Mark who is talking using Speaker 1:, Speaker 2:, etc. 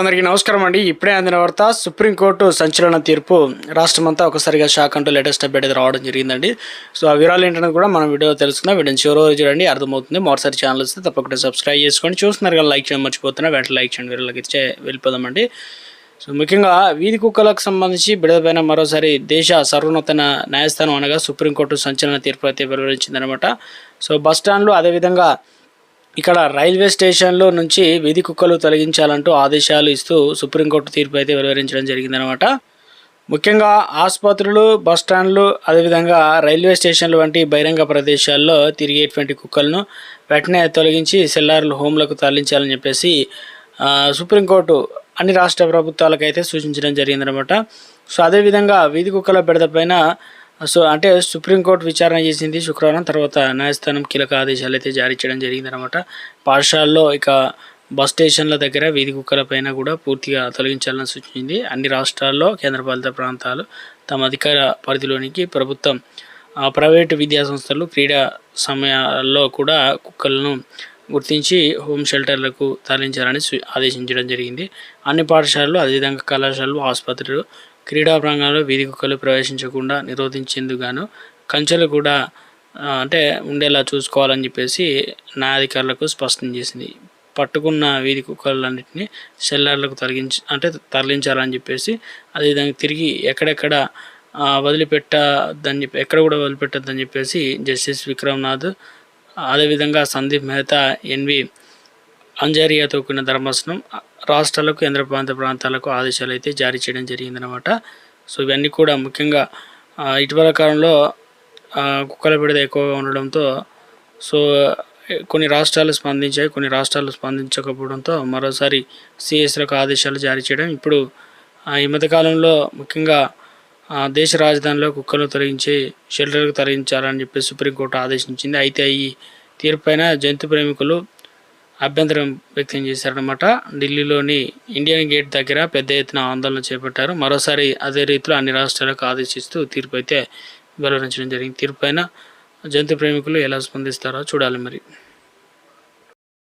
Speaker 1: అందరికీ నమస్కారం అండి. ఇప్పుడే అందిన వార్త సుప్రీంకోర్టు సంచలన తీర్పు. రాష్ట్రమంతా ఒకసారిగా షాక్ అంటూ లేటెస్ట్ అప్డేట్ రావడం జరిగిందండి. సో ఆ వివరాలు ఏంటనేది కూడా మనం వీడియో తెలుసుకుందాం. వీడియో చివరి రోజు చూడండి. అర్థమవుతుంది. మరోసారి ఛానల్ వస్తే తప్పకుండా సబ్స్క్రైబ్ చేసుకోండి. చూస్తున్నారు కదా లైక్ చేయడం మర్చిపోతున్నా. వెంటనే లైక్ చేయండి. వీళ్ళకి ఇచ్చే వెళ్ళిపోదామండి. సో ముఖ్యంగా వీధి కుక్కలకు సంబంధించి బిడదపైన మరోసారి దేశ సర్వోన్నతన న్యాయస్థానం అనగా సుప్రీంకోర్టు సంచలన తీర్పు అయితే వెలువరించిందనమాట సో బస్ స్టాండ్లు అదేవిధంగా ఇక్కడ రైల్వే స్టేషన్లో నుంచి వీధి కుక్కలు తొలగించాలంటూ ఆదేశాలు ఇస్తూ సుప్రీంకోర్టు తీర్పు అయితే వెలువరించడం జరిగిందనమాట ముఖ్యంగా ఆసుపత్రులు బస్ స్టాండ్లు అదేవిధంగా రైల్వే స్టేషన్లు వంటి బహిరంగ ప్రదేశాల్లో తిరిగేటువంటి కుక్కలను వెంటనే తొలగించి సెల్లార్లు హోమ్లకు తరలించాలని చెప్పేసి సుప్రీంకోర్టు అన్ని రాష్ట్ర ప్రభుత్వాలకైతే సూచించడం జరిగిందనమాట సో అదేవిధంగా వీధి కుక్కల బెడద పైన సో అంటే సుప్రీంకోర్టు విచారణ చేసింది శుక్రవారం తర్వాత న్యాయస్థానం కీలక ఆదేశాలు అయితే జారీ చేయడం జరిగిందనమాట పాఠశాలలో ఇక బస్ స్టేషన్ల దగ్గర వీధి కుక్కల పైన కూడా పూర్తిగా తొలగించాలని సూచించింది. అన్ని రాష్ట్రాల్లో కేంద్రపాలిత ప్రాంతాలు తమ అధికార పరిధిలోనికి ప్రభుత్వం ప్రైవేటు విద్యా సంస్థలు క్రీడా సమయాల్లో కూడా కుక్కలను గుర్తించి హోమ్ షెల్టర్లకు తరలించాలని ఆదేశించడం జరిగింది. అన్ని పాఠశాలలు అదేవిధంగా కళాశాలలు ఆసుపత్రులు క్రీడా ప్రాంగణంలో వీధి కుక్కలు ప్రవేశించకుండా నిరోధించేందుకుగాను కంచెలు కూడా అంటే ఉండేలా చూసుకోవాలని చెప్పేసి న్యాయాధికారులకు స్పష్టం చేసింది. పట్టుకున్న వీధి కుక్కలన్నింటినీ సెల్లర్లకు తొలగించి అంటే తరలించాలని చెప్పేసి అదేవిధంగా తిరిగి ఎక్కడెక్కడ వదిలిపెట్టద్దని చెప్పి ఎక్కడ కూడా వదిలిపెట్టద్దని చెప్పేసి జస్టిస్ విక్రమ్నాథ్ అదేవిధంగా సందీప్ మెహతా ఎన్వి అంజారియాతో కూడిన ధర్మాసనం రాష్ట్రాలకు కేంద్ర ప్రాంత ప్రాంతాలకు ఆదేశాలు అయితే జారీ చేయడం జరిగిందనమాట సో ఇవన్నీ కూడా ముఖ్యంగా ఇటీవల కాలంలో కుక్కల బిడద ఎక్కువగా ఉండడంతో సో కొన్ని రాష్ట్రాలు స్పందించాయి కొన్ని రాష్ట్రాలు స్పందించకపోవడంతో మరోసారి సిఎస్లకు ఆదేశాలు జారీ చేయడం ఇప్పుడు ఈ మధ్యకాలంలో ముఖ్యంగా దేశ రాజధానిలో కుక్కలను తొలగించి షెల్టర్కు తొలగించాలని చెప్పి సుప్రీంకోర్టు ఆదేశించింది. అయితే ఈ తీర్పుపైన జంతు ప్రేమికులు అభ్యంతరం వ్యక్తం చేశారనమాట ఢిల్లీలోని ఇండియన్ గేట్ దగ్గర పెద్ద ఎత్తున ఆందోళన చేపట్టారు. మరోసారి అదే రీతిలో అన్ని రాష్ట్రాలకు ఆదేశిస్తూ తీర్పు అయితే వెలువరించడం జరిగింది. తీర్పు పైన జంతు ప్రేమికులు ఎలా స్పందిస్తారో చూడాలి మరి.